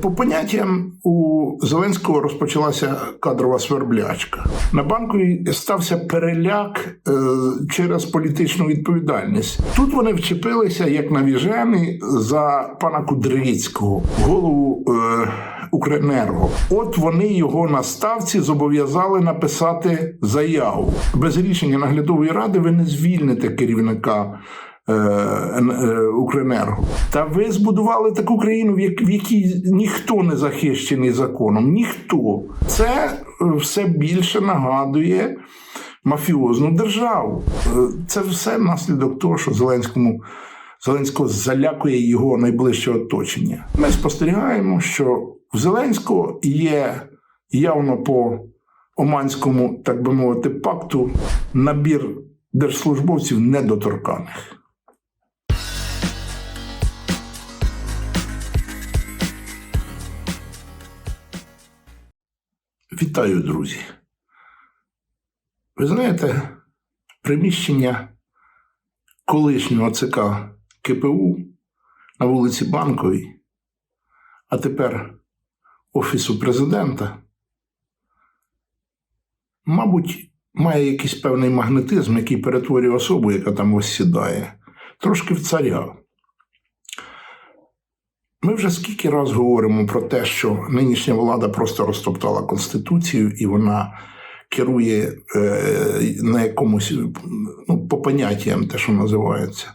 По поняттям у Зеленського розпочалася кадрова сверблячка. На банку стався переляк е, через політичну відповідальність. Тут вони вчепилися як навіжені за пана Кудрицького, голову е, Укренерго. От вони його на ставці зобов'язали написати заяву. Без рішення наглядової ради ви не звільните керівника. Е, е, Укренерго. Та ви збудували таку країну, в якій ніхто не захищений законом. Ніхто. Це е, все більше нагадує мафіозну державу. Це все наслідок того, що Зеленському. Зеленського залякує його найближче оточення. Ми спостерігаємо, що в Зеленського є явно по Оманському, так би мовити, пакту набір держслужбовців недоторканих. Вітаю, друзі. Ви знаєте, приміщення колишнього ЦК КПУ на вулиці Банковій, а тепер Офісу президента, мабуть, має якийсь певний магнетизм, який перетворює особу, яка там ось сідає, трошки в царя. Ми вже скільки раз говоримо про те, що нинішня влада просто розтоптала Конституцію і вона керує е, на якомусь ну, по поняттям, те, що називається.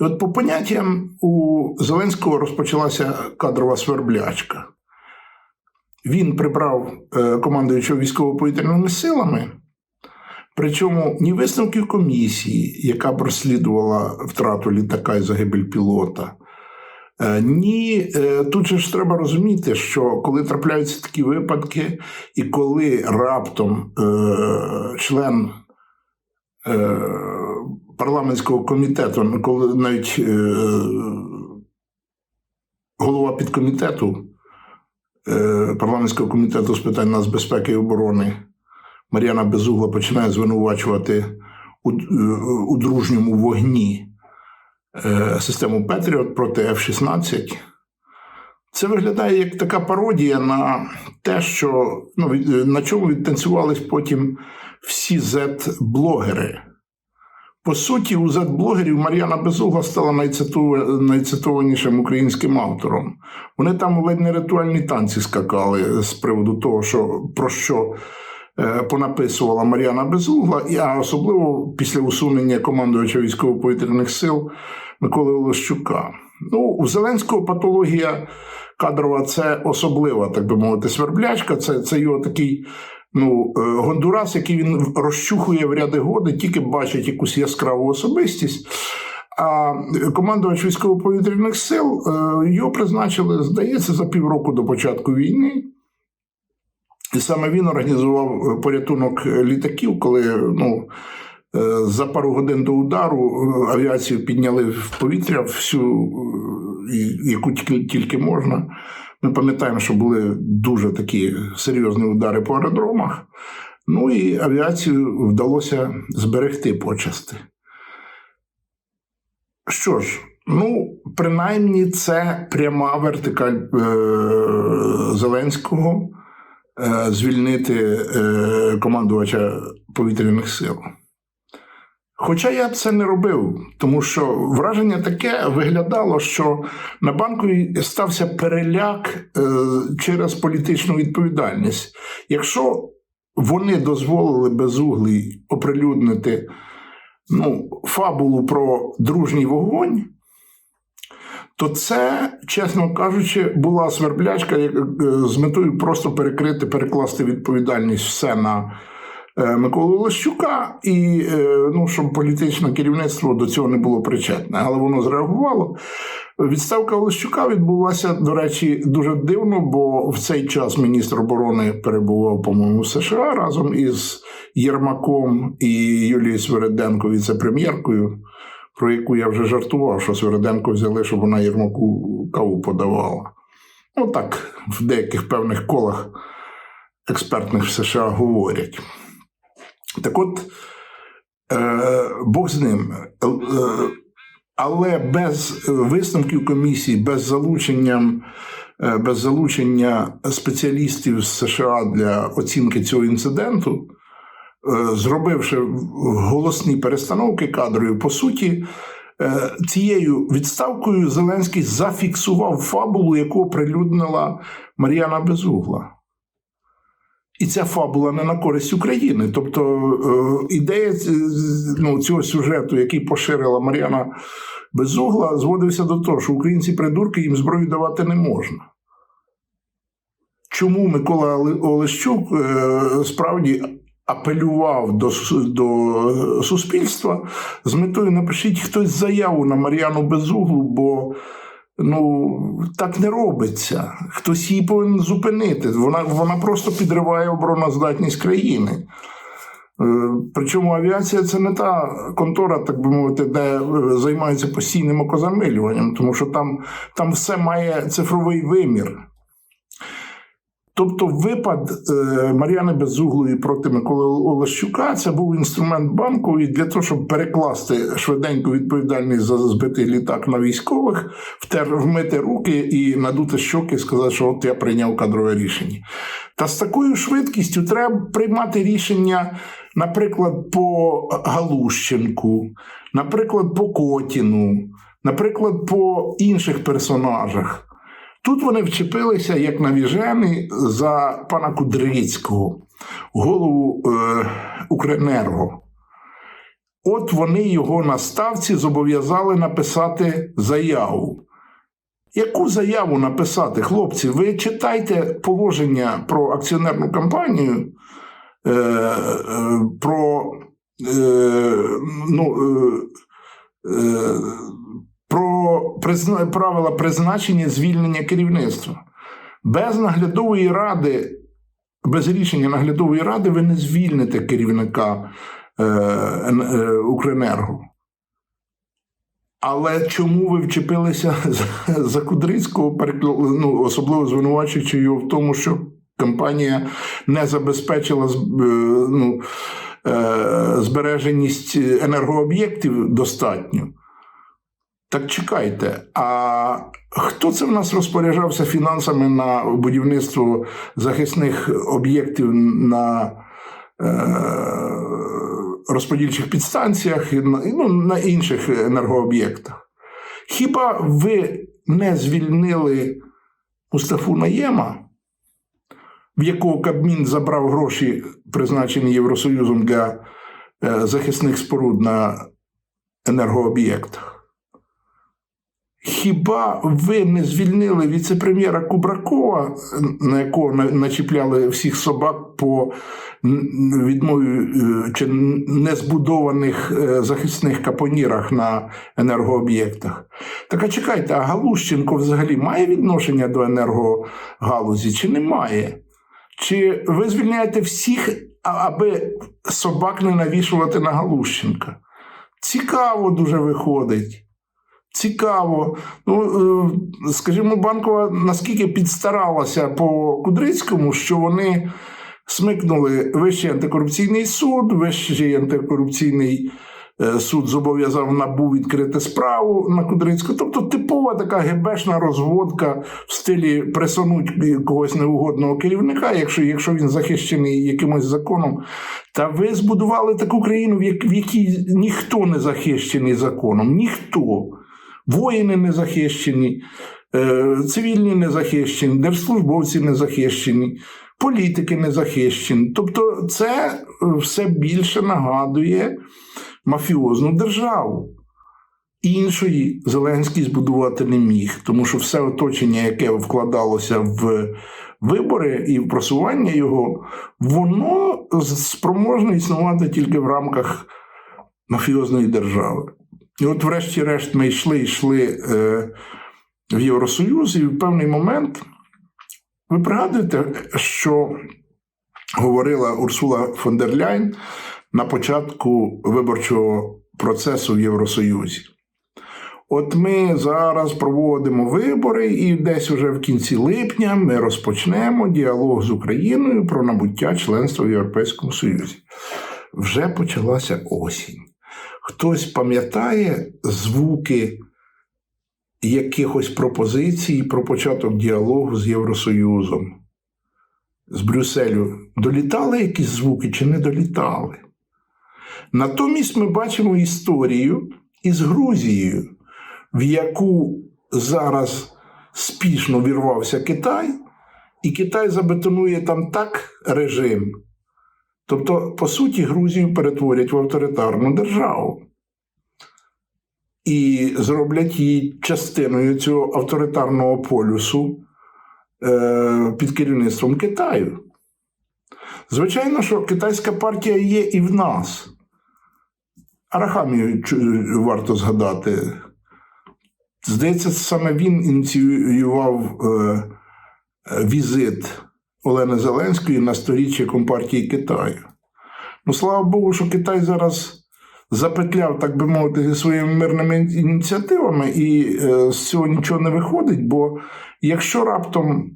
І от по поняттям у Зеленського розпочалася кадрова сверблячка. Він прибрав е, командуючого військово-повітряними силами, причому ні висновків комісії, яка б розслідувала втрату літака і загибель пілота. Е, Ні, е, тут же ж треба розуміти, що коли трапляються такі випадки, і коли раптом е, член е, парламентського комітету, ну, коли навіть е, голова підкомітету е, парламентського комітету з питань нацбезпеки і оборони Мар'яна Безугла починає звинувачувати у, е, у дружньому вогні систему Петріот проти F-16. Це виглядає як така пародія на те, що ну, на чому відтанцювались потім всі Z-блогери. По суті, у Z-блогерів Мар'яна Безугла стала найцитованішим українським автором. Вони там ледь не ритуальні танці скакали з приводу того, що, про що е, понаписувала Мар'яна Безугла, а особливо після усунення командувача військово-повітряних сил Миколи Олещука. Ну, у Зеленського патологія кадрова це особлива, так би мовити, сверблячка. Це, це його такий ну, е, гондурас, який він розчухує в ряди годи, тільки бачить якусь яскраву особистість. А командувач військово-повітряних сил е, його призначили, здається, за півроку до початку війни. І саме він організував е, порятунок літаків, коли ну, е, за пару годин до удару е, авіацію підняли в повітря всю, е, яку тільки, можна. Ми пам'ятаємо, що були дуже такі серйозні удари по аеродромах. Ну і авіацію вдалося зберегти почасти. Що ж, ну, принаймні, це пряма вертикаль е- Зеленського е- звільнити е- командувача повітряних сил. Хоча я це не робив, тому що враження таке виглядало, що на банку стався переляк е, через політичну відповідальність. Якщо вони дозволили безуглий оприлюднити ну, фабулу про дружній вогонь, то це, чесно кажучи, була сверблячка е, з метою просто перекрити, перекласти відповідальність все на е, Миколу Лещука, і е, ну, щоб політичне керівництво до цього не було причетне. Але воно зреагувало. Відставка Олещука відбулася, до речі, дуже дивно, бо в цей час міністр оборони перебував, по-моєму, в США разом із Єрмаком і Юлією Свереденко, віце-прем'єркою, про яку я вже жартував, що Свереденко взяли, щоб вона Єрмаку каву подавала. Ну так, в деяких певних колах експертних в США говорять. Так от, е, Бог з ним. Е, Але без висновків комісії, без залучення, е, без залучення спеціалістів з США для оцінки цього інциденту, зробивши голосні перестановки кадрові, по суті, е, цією відставкою Зеленський зафіксував фабулу, яку оприлюднила Мар'яна Безугла. І ця фабула не на користь України. Тобто е, ідея е, ну, цього сюжету, який поширила Мар'яна Безугла, зводився до того, що українці придурки їм зброю давати не можна. Чому Микола Олещук е, справді апелював до, до суспільства з метою напишіть хтось заяву на Мар'яну Безуглу, бо ну, так не робиться. Хтось її повинен зупинити. Вона, вона просто підриває обороноздатність країни. Е, Причому авіація це не та контора, так би мовити, де е, займаються постійним окозамилюванням, тому що там, там все має цифровий вимір. Тобто, випад е, Мар'яни Безуглої проти Миколи Олещука це був інструмент банку і для того, щоб перекласти швиденько відповідальність за збитий літак на військових, втер, вмити руки і надути щоки, і сказати, що от я прийняв кадрове рішення. Та з такою швидкістю треба приймати рішення, наприклад, по Галущенку, наприклад, по Котіну, наприклад, по інших персонажах. Тут вони вчепилися як навіжені за пана Кудрицького, голову е, Укренерго. От вони його на ставці зобов'язали написати заяву. Яку заяву написати, хлопці? Ви читайте положення про акціонерну компанію, е, е, про, е, ну, е, е, про призна- правила призначення звільнення керівництва. Без наглядової ради, без рішення наглядової ради ви не звільните керівника е, е, Укренерго. Але чому ви вчепилися за, Кудрицького, ну, особливо звинувачуючи його в тому, що компанія не забезпечила е, ну, е, збереженість енергооб'єктів достатньо? Так чекайте, а хто це в нас розпоряджався фінансами на будівництво захисних об'єктів на е, розподільчих підстанціях і на, ну, на інших енергооб'єктах? Хіба ви не звільнили Мустафу Наєма, в якого Кабмін забрав гроші, призначені Євросоюзом для е, захисних споруд на енергооб'єктах? Хіба ви не звільнили віце-прем'єра Кубракова, на якого начіпляли всіх собак по відмові е, чи незбудованих е, захисних капонірах на енергооб'єктах? Так а чекайте, а Галущенко взагалі має відношення до енергогалузі чи не має? Чи ви звільняєте всіх, аби собак не навішувати на Галущенка? Цікаво дуже виходить. Цікаво. Ну, е, скажімо, банкова наскільки підстаралася по Кудрицькому, що вони смикнули Вищий антикорупційний суд, Вищий антикорупційний е, суд зобов'язав набу відкрити справу на Кудрицького. Тобто типова така гебешна розводка в стилі присунуть когось неугодного керівника, якщо, якщо він захищений якимось законом. Та ви збудували таку країну, в якій ніхто не захищений законом. Ніхто. Воїни не захищені, е, цивільні не захищені, держслужбовці не захищені, політики не захищені. Тобто, це е, все більше нагадує мафіозну державу. Іншої Зеленський збудувати не міг, тому що все оточення, яке вкладалося в вибори і в просування його, воно спроможне існувати тільки в рамках мафіозної держави. І от, врешті-решт, ми йшли, йшли е, в Євросоюз, і в певний момент ви пригадуєте, що говорила Урсула фон дер Ляйн на початку виборчого процесу в Євросоюзі. От ми зараз проводимо вибори, і десь уже в кінці липня ми розпочнемо діалог з Україною про набуття членства в Європейському Союзі. Вже почалася осінь. Хтось пам'ятає звуки якихось пропозицій про початок діалогу з Євросоюзом, з Брюсселю. Долітали якісь звуки чи не долітали? Натомість ми бачимо історію із Грузією, в яку зараз спішно вірвався Китай, і Китай забетонує там так режим. Тобто, по суті, Грузію перетворять в авторитарну державу. І зроблять її частиною цього авторитарного полюсу е, під керівництвом Китаю. Звичайно, що китайська партія є і в нас. Арахамію варто згадати. Здається, саме він ініціював е, візит Олени Зеленської на сторіччя Компартії Китаю. Ну, слава Богу, що Китай зараз запетляв, так би мовити, зі своїми мирними ініціативами, і е, з цього нічого не виходить. Бо якщо раптом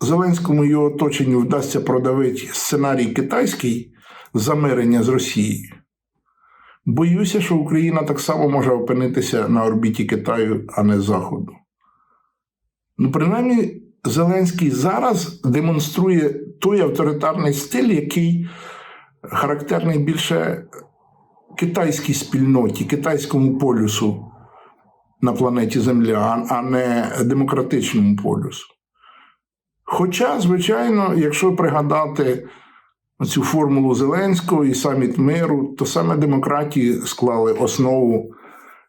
Зеленському і його оточенню вдасться продавити сценарій китайський замирення з Росією, боюся, що Україна так само може опинитися на орбіті Китаю, а не Заходу. Ну, принаймні, Зеленський зараз демонструє той авторитарний стиль, який характерний більше китайській спільноті, китайському полюсу на планеті Земля, а не демократичному полюсу. Хоча, звичайно, якщо пригадати цю формулу Зеленського і саміт миру, то саме демократії склали основу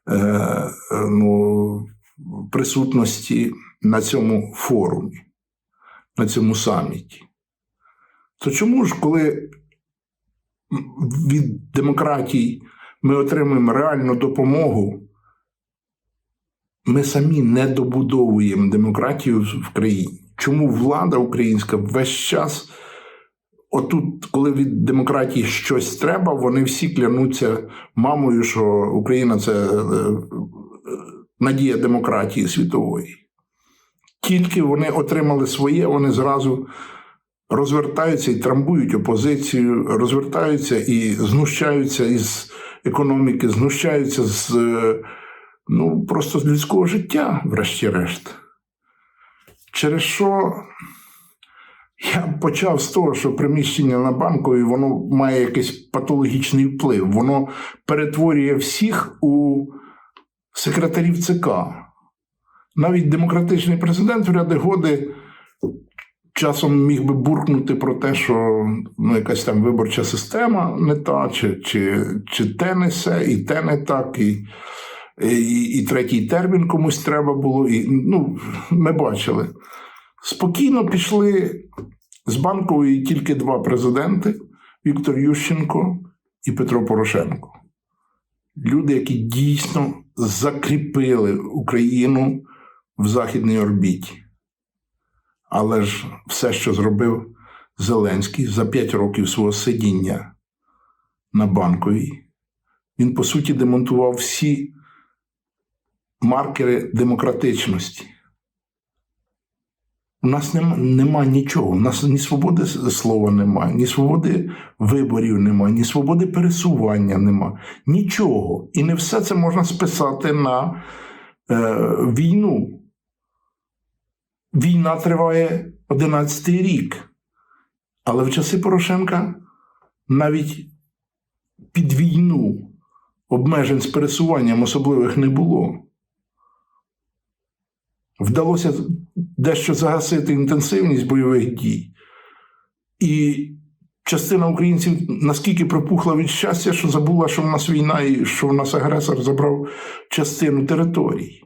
е, е, ну, присутності на цьому форумі, на цьому саміті. То чому ж, коли від демократій ми отримуємо реальну допомогу, ми самі не добудовуємо демократію в країні. Чому влада українська весь час, отут, коли від демократії щось треба, вони всі клянуться мамою, що Україна це е, е, надія демократії світової. Тільки вони отримали своє, вони зразу розвертаються і трамбують опозицію, розвертаються і знущаються із економіки, знущаються з е, ну, просто з людського життя, врешті-решт. Через що я почав з того, що приміщення на банковій воно має якийсь патологічний вплив. Воно перетворює всіх у секретарів ЦК. Навіть демократичний президент в ряди годи часом міг би буркнути про те, що ну, якась там виборча система не та, чи, чи, чи те не се, і те не так, і, і, і третій термін комусь треба було. І, ну, Ми бачили. Спокійно пішли з банкової тільки два президенти: Віктор Ющенко і Петро Порошенко. Люди, які дійсно закріпили Україну в західній орбіті. Але ж все, що зробив Зеленський за п'ять років свого сидіння на банковій, він по суті демонтував всі маркери демократичності. У нас нема, нема нічого. У нас ні свободи слова немає, ні свободи виборів немає, ні свободи пересування немає. Нічого. І не все це можна списати на е, війну. Війна триває 11-й рік. Але в часи Порошенка навіть під війну обмежень з пересуванням особливих не було. Вдалося дещо загасити інтенсивність бойових дій. І частина українців наскільки пропухла від щастя, що забула, що в нас війна і що в нас агресор забрав частину територій.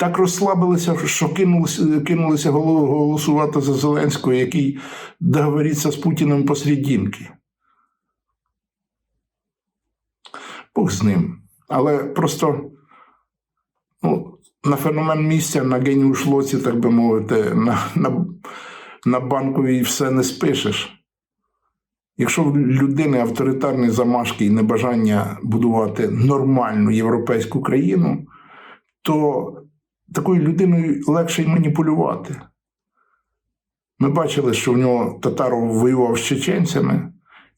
Так розслабилися, що кинулися, кинулися голосувати за Зеленського, який договориться з Путіним посерединки. Бог з ним. Але просто ну, на феномен місця, на генію шлоці, так би мовити, на, на, на банковій все не спишеш. Якщо в людини авторитарні замашки і небажання будувати нормальну європейську країну, то такою людиною легше й маніпулювати. Ми бачили, що в нього Татаров воював з чеченцями,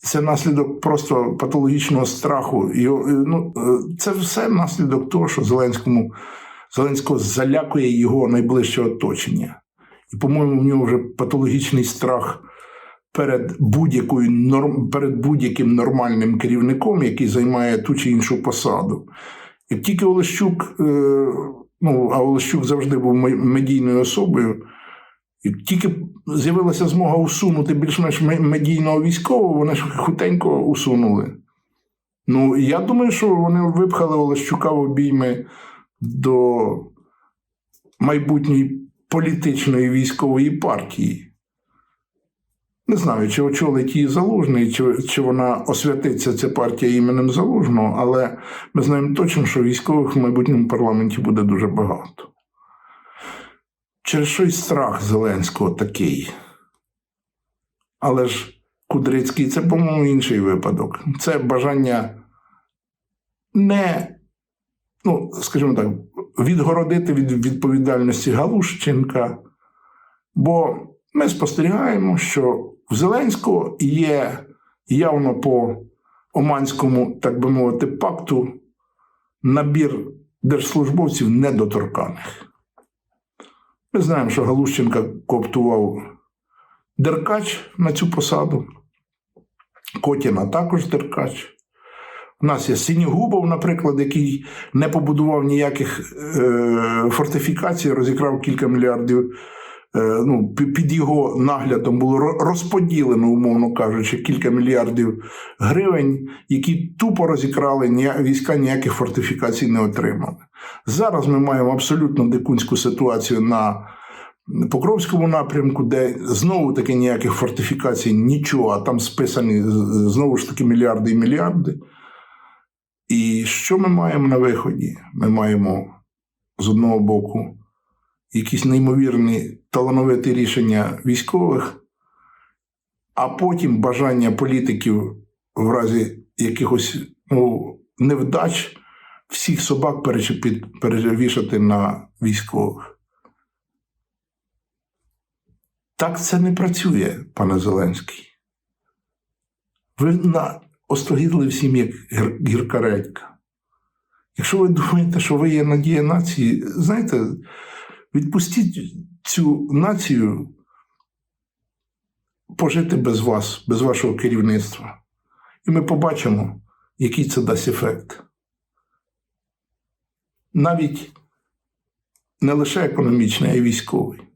Це наслідок просто патологічного страху. І, е, ну, е, це все наслідок того, що Зеленському Зеленського залякує його найближче оточення. І, по-моєму, в нього вже патологічний страх перед будь-якою норм, перед будь-яким нормальним керівником, який займає ту чи іншу посаду. І тільки Олещук, е, ну а Олещук завжди був медійною особою. І тільки з'явилася змога усунути більш-менш медійного військового, вони ж хутенько усунули. Ну, я думаю, що вони випхали Олещука в обійми до майбутньої політичної військової партії. Не знаю, чи очолить її Залужний, чи, чи вона освятиться ця партія іменем Залужного, але ми знаємо точно, що військових в майбутньому парламенті буде дуже багато. Через що й страх Зеленського такий. Але ж Кудрицький це, по-моєму, інший випадок. Це бажання не, ну, скажімо так, відгородити від відповідальності Галущенка. Бо ми спостерігаємо, що в Зеленського є явно по Оманському, так би мовити, пакту набір держслужбовців недоторканих. Ми знаємо, що Галущенка кооптував Деркач на цю посаду, Котіна також Деркач. У нас є Синігубов, наприклад, який не побудував ніяких е, фортифікацій, розікрав кілька мільярдів. Е, ну, під його наглядом було розподілено, умовно кажучи, кілька мільярдів гривень, які тупо розікрали, війська ніяких фортифікацій не отримали. Зараз ми маємо абсолютно дикунську ситуацію на Покровському напрямку, де знову таки ніяких фортифікацій, нічого, а там списані знову ж таки мільярди і мільярди. І що ми маємо на виході? Ми маємо з одного боку якісь неймовірні талановиті рішення військових, а потім бажання політиків в разі якихось ну, невдач всіх собак перевішати на військових. Так це не працює, пане Зеленський. Ви на остогідли всім, як гір- гірка редька. Якщо ви думаєте, що ви є надія нації, знаєте, відпустіть цю націю пожити без вас, без вашого керівництва. І ми побачимо, який це дасть ефект. Навіть не лише економічний, а й військовий.